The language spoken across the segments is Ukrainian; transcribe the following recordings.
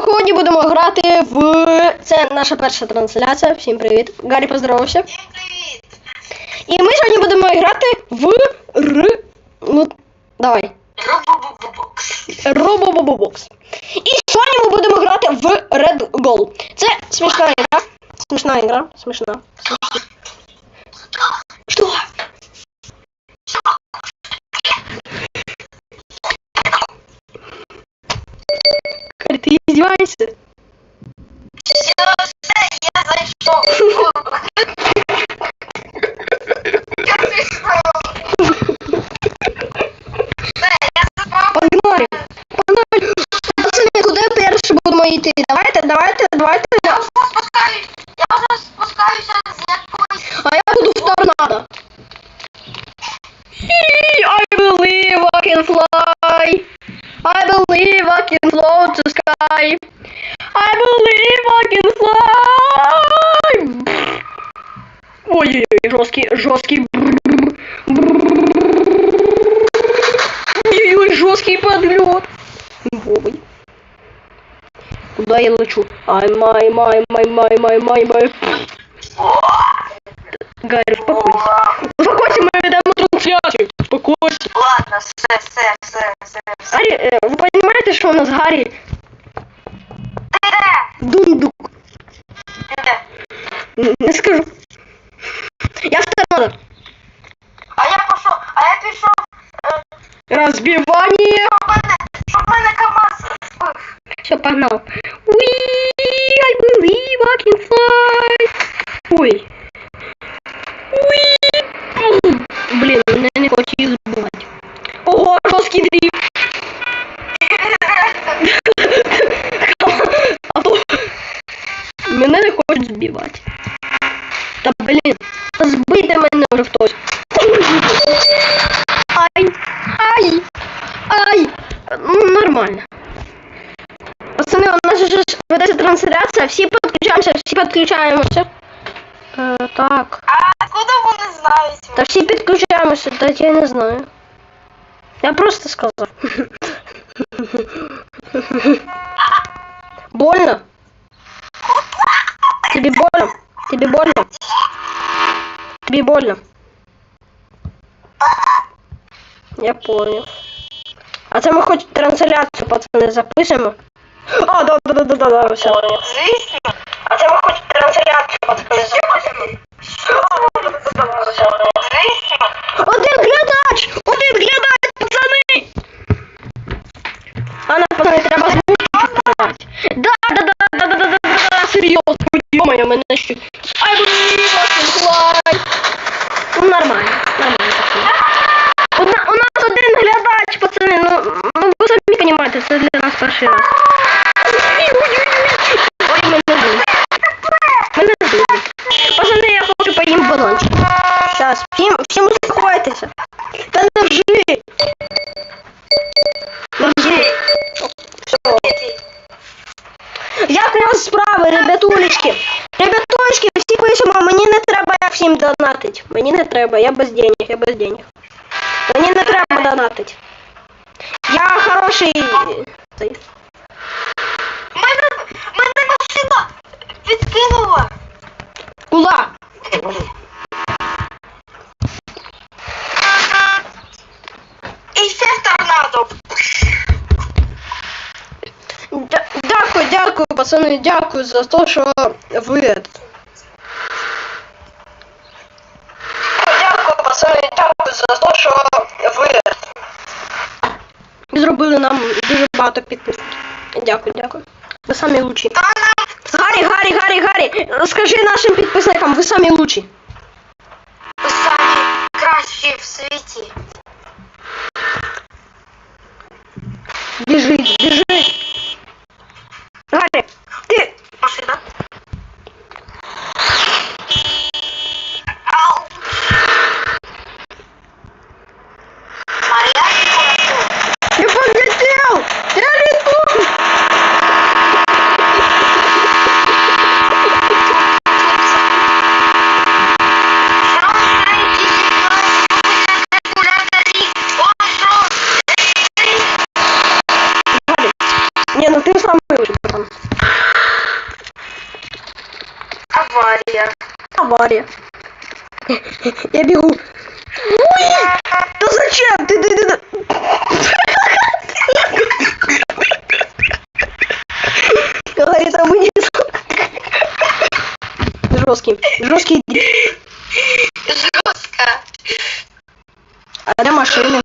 сьогодні будемо грати в. Це наша перша трансляція. Всім привіт. Гаррі поздоровався. Всім привіт! І ми сьогодні будемо грати в Р. Ну, давай. Робобобокс. Робобобокс. І сьогодні ми будемо грати в Red Goal. Це смішна ігра. Смішна ігра. Смішна. Смішна. Що? Гаррі, ты издеваешься я зашел. Погнали. Погнали. Пацаны, куди перші будемо йти? Давайте, давайте, давайте. Ай, май, май, май, май, май, май, май. Гарри, успокойся. Успокойся, мы ведем трансляцию. Успокойся. Ладно, все, все, все, все. все. Гарри, э, вы понимаете, что у нас Гарри Ти де? дундук? Ти де? Н- Не скажу. Я в торнадо. А я пішов, а я пішов, е, Разбивание. щоб мене, щоб мене КамАЗ збив. Все, погнал. Збивати. Та блін, та збийте мене вже хтось. Ай, ай, ай. Ну, нормально. Пацани, у нас же ж ведеться трансляція, всі підключаємося, всі підключаємося. Е, так. А откуда вони знають? Та всі підключаємося, та я не знаю. Я просто сказав. Больно? Тебе Тебе больно? Тебе больно? Я понял. А це ми хоч трансляцію, пацани, запишемо. А, да, да, да, да, да, да, все. Звісно. А це ми хоч трансляцію, пацани, запишемо. Ё-моё, мене ще... I believe I can. Ну, нормально, нормально. У, на- у нас один глядач, пацани, ну, ну ви самі розумієте, це для нас перший раз. Ой, мене збили. Мене збили. Пацани, я хочу поїм балончик. Сейчас, всім, всім успокойтеся. Та. Держи. Як у вас справи, ребятулечки? Ребятулечки, всі пишемо, мені не треба як всім донатить. Мені не треба, я без денег, я без денег. Мені не треба донатить. Я хороший. цей. Мене, мене машина підкинула. Кула. І ще торнадо. Дякую, пацани, дякую за те, що ви. Дякую, пацани, дякую за те, що ви. Зробили нам дуже багато підписників. Дякую, дякую. Ви самі лучші. Гаррі, Гаррі, Гаррі, Гаррі, скажи нашим підписникам, ви самі лучші. самі кращі в світі. Біжи, біжи. 走快点 авария. Я бегу. Ой! Да зачем? Ты, ты, ты, ты. Говорит, а мы не... Жесткий. Жесткий. Жорстко. А де машини?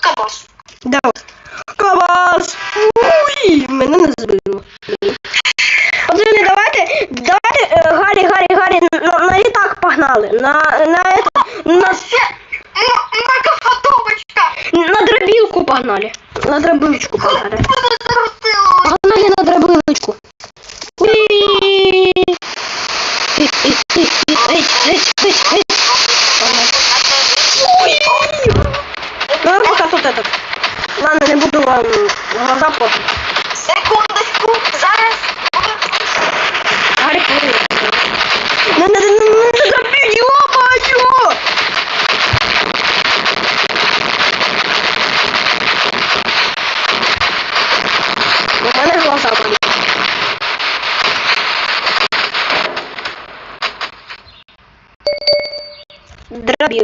КамАЗ. Да. Кабас! Уй! Мене не збило. Давайте, е, Гаррі, Гаррі, Гаррі, на, на літак погнали. На, на, это, на, Многоходовочка. на дробілку погнали. На дробилочку погнали. Погнали на дробилочку. Ну, пока тут этот. Ладно, не буду вам глаза портить.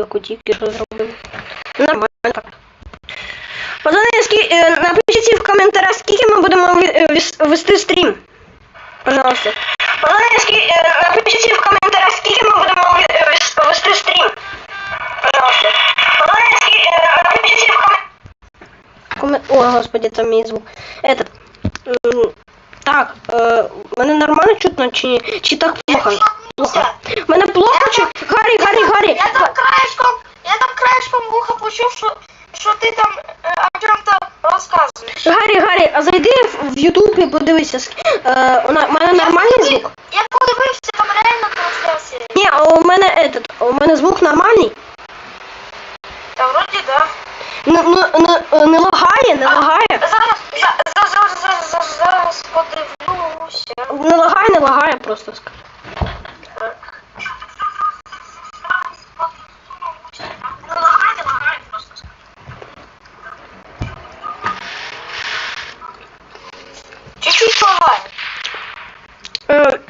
Дробілку тільки що зробив. Нормально так. Пацани, скі... е, напишіть в коментарях, скільки ми будемо ви- е, вес- вести стрім. Пожалуйста. Пожалуйста, напишите в комментариях, сколько мы будем э, вес- вести стрим. Пожалуйста. Пожалуйста, напишите в комментариях. О, господи, там мій звук. Этот. м, Так, е, мене нормально чутно чи ні? Чи так плохо? Плохо. Мене плохо чи? Гаррі, Гаррі, Гаррі. Я там краєшком, я там краєшком вуха почув, що, що ти там е, о чому-то розказуєш. Гаррі, Гаррі, а зайди в, YouTube і подивися. ск- Е, у на- мене нормальний звук? Я подивився, там реально трансляція. Ні, а у мене этот, у мене звук нормальний? Та вроді да. Ну, ну, ну, не лагає, не лагає. Зараз, за- за- зараз, зараз, зараз, зараз подивлюся. Не лагає, не лагає просто. ск- Чуть-чуть. Е,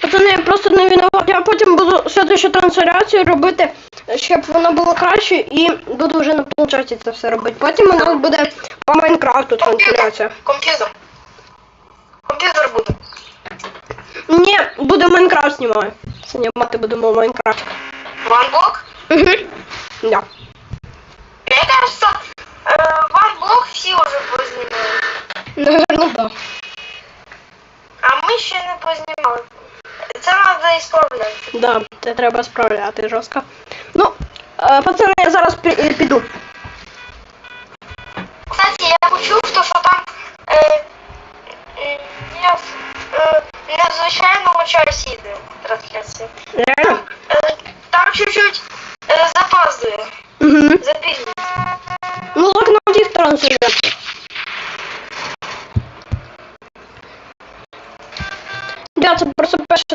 Пацани, я просто не виноват. Я потім буду следующу трансляцію робити, щоб воно було краще, і буду вже на планшеті це все робити. Потім у нас буде по Майнкрафту трансляція. Комп'ютер. Комп'ютер буде. Ні, буде Майнкрафт знімаю. Знімати будемо Майнкрафт. Ванблок? Угу. Да. Мне кажется, э, ванблок всі вже познімали. Наверно, да. А ми ще не познімали. Це треба ісправляти. Да, це треба справляти жорстко. Ну, е, пацани, я зараз е, піду. Кстати, я почув, то, що там е, е, не в е, не в звичайному трансляція. Реально? Е, там чуть-чуть запаздує, Угу. запізнює.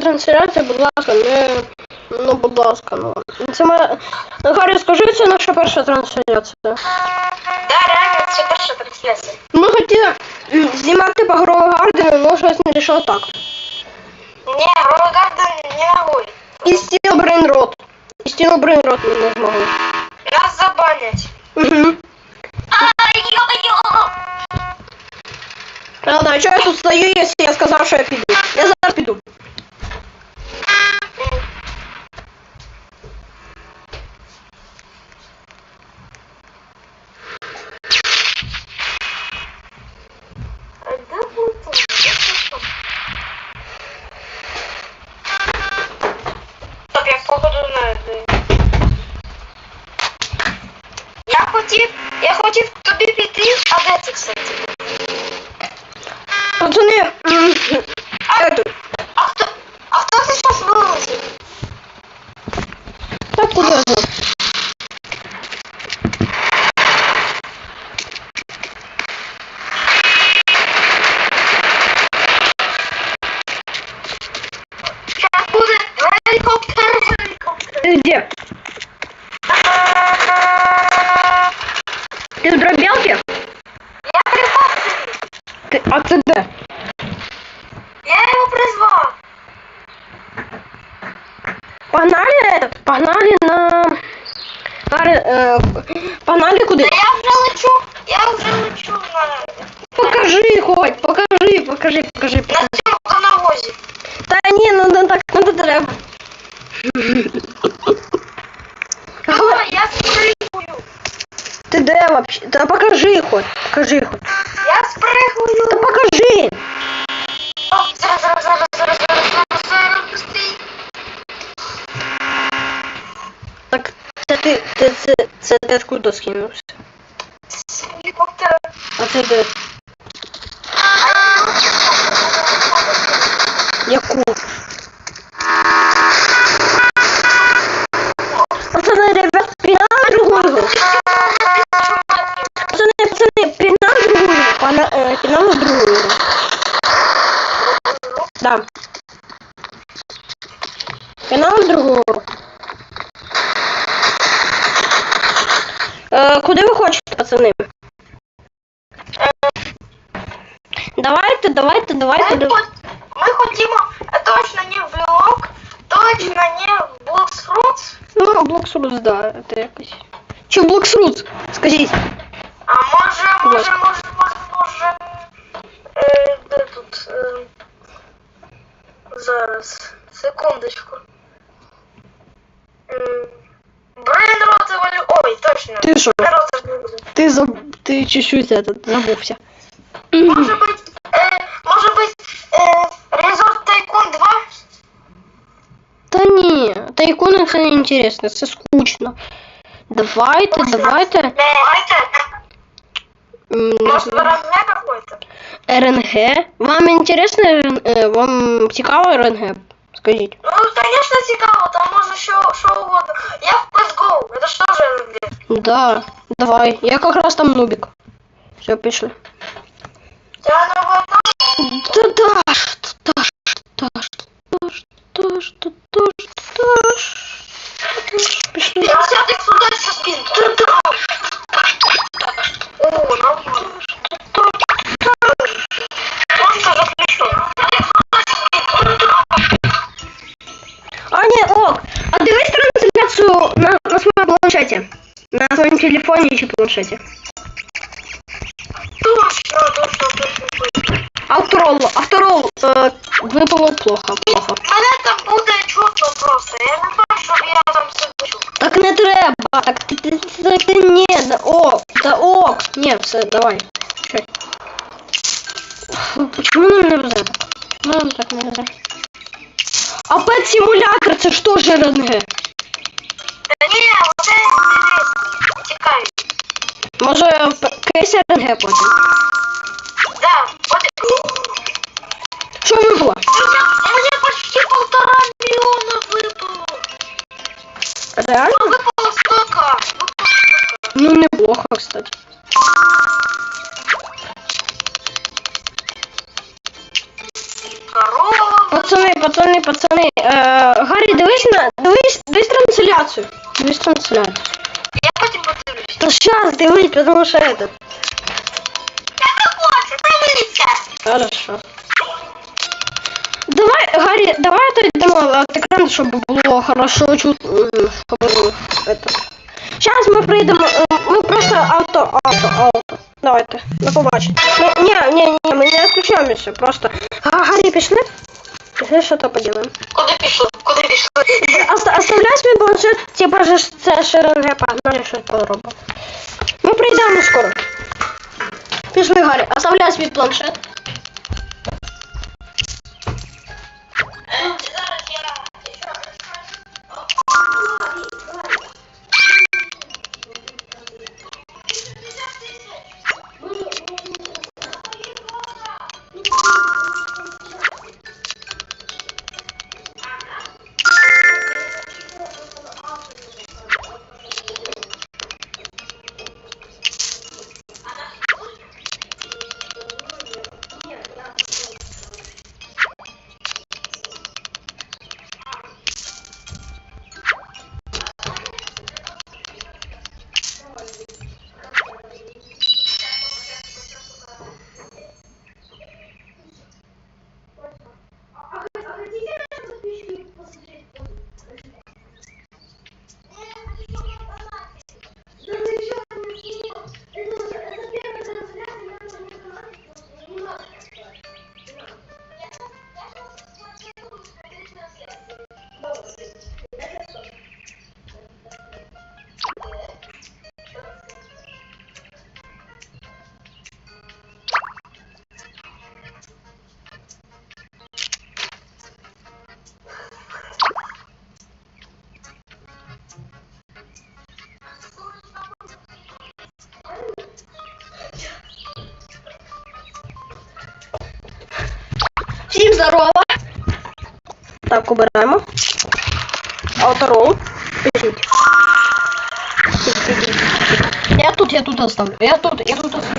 Трансляція, будь ласка, не... Ну, будь ласка, ну. Це моя... Гаррі, скажи, це наша перша трансляція. Да, реально, це перша трансляція. Ми хотіли знімати по Грова Гардену, але щось не рішило так. Ні, Грогарден не ногой. І Brain Rot. І Brain Rot ми не змогли. Нас забанять. Угу. Ай-йо-йо! Ладно, а чого я тут стою, якщо я сказав, що я піду? Я зараз піду. Хотів, я хотів тобі піти, а де це, кстати? Погнали этот, погнали на... Э, погнали куда? Да я уже лечу, я уже лечу на... Покажи хоть, покажи, покажи, покажи, покажи. це ти откуда скинувся? З гелікоптера. А це де? Яку? Пацаны, ребят, пинал другую. Пацаны, пацаны, пинал другую. Пана, э, пинал другую. Да. Пинал другую. Э, куди ви хочете, пацани? Давайте, давайте, давайте. Ми, дав- ми хотімо е, точно не в блок, точно не в блоксфрутс, Ну, Блоксрус, да, це якось. Чи Блоксрус? Скажіть. а може, може, може, може, може, е, де тут, е, зараз, секундочку. М, Брейн ой, точно, Ти що? Ти заб... ти чуть-чуть этот, забувся. Може бути, е, може бути, е, Resort Tycoon 2? Та ні, тайкуни це не інтересно, це скучно. Давайте, давайте. Давайте, м, может, РНГ какой-то? РНГ. Вам інтересно РН... е, вам цікаво РНГ? Скажіть. Ну, конечно, цікаво, там можна що, що угодно. Я в CSGO, это что же РНГ? Да, давай. Я якраз там нубик. Все, пішли. Я на войну. Та даш, та даш, даш, даш, даш, та даш, даш. Пішли. Я сяду сюда со спинки. О, нормально. Просто запишу. Трансляцію на, на своєму планшеті. На планшеті. Точно, точно, точно, точно. Авторол, авторол, е, випало плохо, плохо. Мене там буде чутно просто. Я не знаю, щоб я там сиджу. Так не треба, так ти, ти, ти, ти ні, да ок, да ок. Ні, все, давай. Чай. Почему нам не везе? Ну, нам так не везе. А пет симулятор, це ж теж РНГ. Ні, оце інтересно. Цікаві. Може, кейс РНГ потім. Да, от... Що випало? Мне почти полтора миллиона выпало. Реально? Ну, выпало столько. Ну, неплохо, кстати. Пацани, пацани, пацани. Е, Гаррі, дивись на. Дивись, дивись трансляцію. Дивись трансляцію. Я потім подивлюсь. Та щас дивись, потому що это. Я не хочу, дивися. Хорошо. Давай, Гаррі, давай отойдемо от екрану, щоб було хорошо чутно, это. Сейчас ми прийдемо, е, ми просто авто, авто, авто. Давайте, до побачення. Ну, ні, ні, ні, ми не відключаємося, просто. Гаррі, пішли? Пішли, що то поділимо. Куди пішли? Куди пішли? Оста- Оставляй свій планшет, типа же ж це ж РНГ, погнали щось поробимо. Ми прийдемо скоро. Пішли, Гаррі, оставляй свій планшет. Зараз я... Так, убираємо. Ауторол. Біжіть. Ідіть, ідіть. Я тут, я тут оставлю. Я тут, я тут оставлю.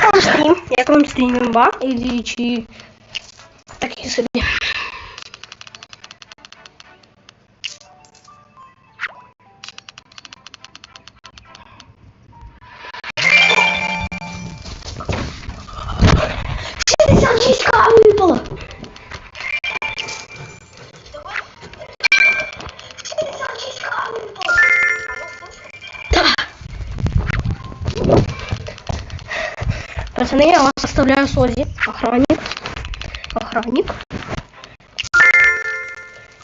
Як вам стрім? Як вам стрім ба? Или Пацаны, я вас оставляю с Ози. Охранник. Охранник.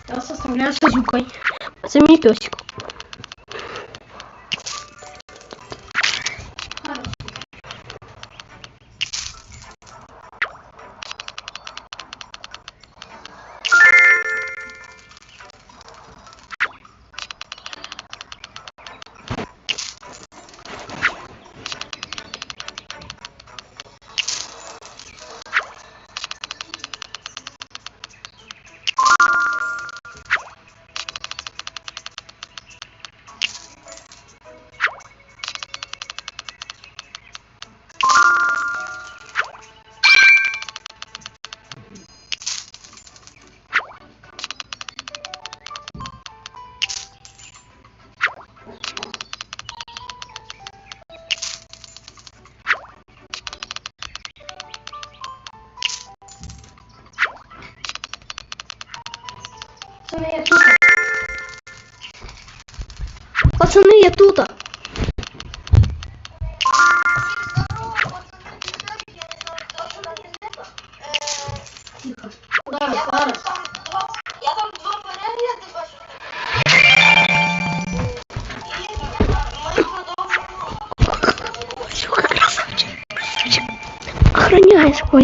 Я вас оставляю с Азюкой. Это песик.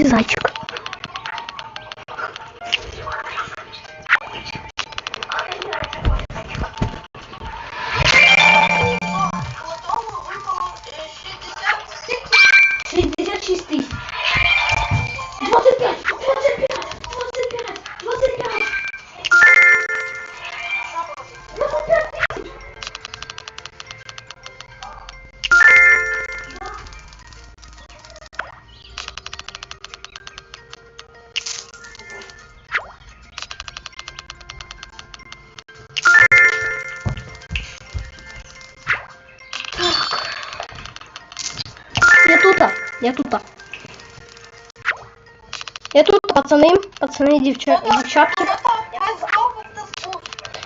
Охраняешь Я тут. Я тут, пацани, пацани, дівча, дівчатки.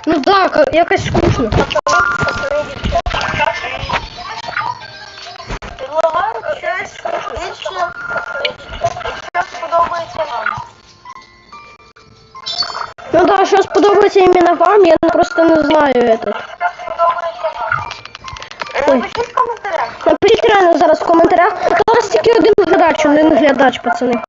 Ну да, ка- якось скучно. Один глядач,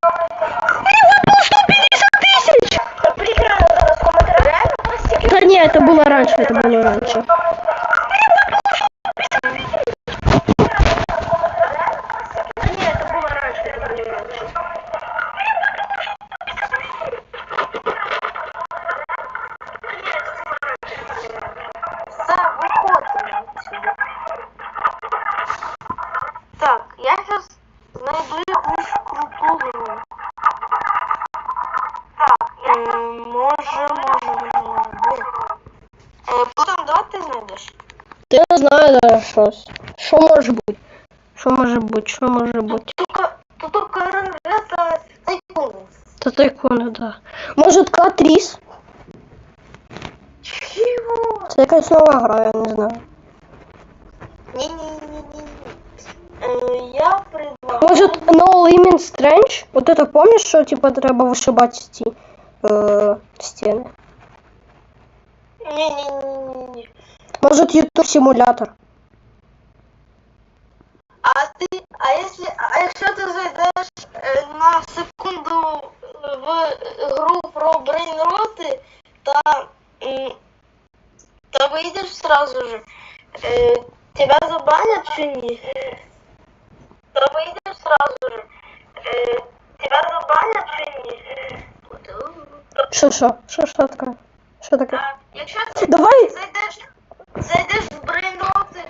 Що може бути? Що може бути? Що може бути? Только, тут только это тайкуны. Та тайкони, да. Може Катріс? Чего? Це якась нова гра, я не знаю. Не-не-не-не. Э, я предлагаю... Може No Limit Strange? От это помниш, що типа треба вишибати ці е, стіни? Не-не-не-не. Може YouTube симулятор? А ты, а если, а якщо ти зайдеш е, на секунду в гру про брейнроти, та, м, та вийдеш сразу же, е, тебя забанят чи ні? Та вийдеш сразу же, е, тебя забанят чи ні? Що, що? Що, що таке? Що таке? Якщо ти Давай! зайдеш, зайдеш в брейнроти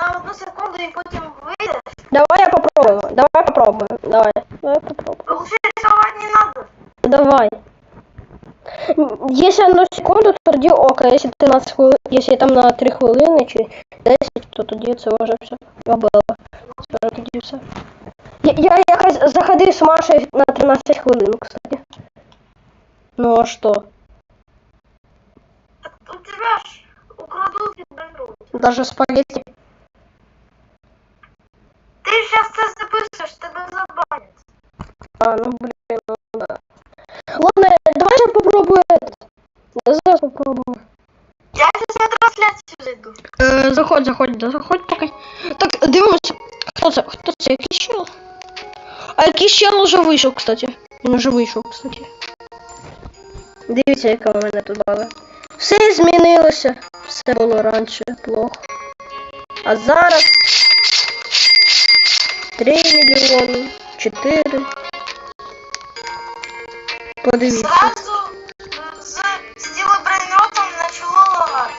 на одну секунду і потім вийдеш, Давай я попробую. Давай попробую. Давай. Давай попробую. лучше рисовать не надо. Давай. М, Якщо одну секунду, то тоді ок, а якщо 13 хвилин, якщо там на 3 хвилини чи 10, то тоді це вже все. Побило. Це вже тоді все. Я, я якось заходив з Машею на 13 хвилин, кстати. Ну а що? Так у тебя ж украдут и брейнрот. Даже спагетти. Ты сейчас это запустишь, тебя забанят. А, ну блин, ну да. Ладно, давай я попробую этот. Зараз попробую. Я сейчас на трансляцию зайду. Е, заходь, заходь, да заходь пока. Так, дивимося. Кто-то кто-то Який? А який чел уже вышел, кстати. Он уже вийшов, кстати. Дивіться, яка в мене тут баба. Все змінилося. Все було раніше плохо. А зараз 3 мільйони, 4. Подивіться. Зразу м, з стіло брейнротом почало лагати.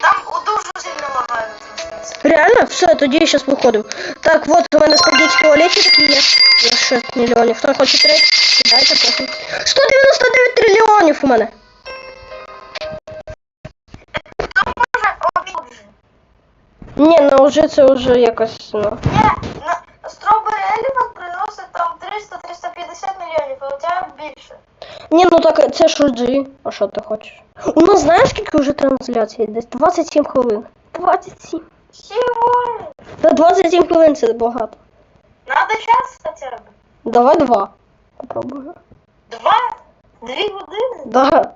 Там у дуже сильно лагає трансляція. Реально? Все, тоді зараз виходимо. Так, от у мене спагетті туалеті такі є. Я 6 мільйонів. Хто хоче треть, кидайте похуй. 199 трильйонів у мене. То може обіжі. Ні, ну вже це вже якось, ну. Strawberry Elephant приносить там 300-350 мільйонів, а у тебе більше. Ні, ну так це ж OG. А що ти хочеш? У нас знаєш скільки вже трансляцій? Десь 27 хвилин. 27. Чого? Та 27 хвилин це багато. Надо час хоча б. Давай два. Попробуємо. Два? Дві години? Да.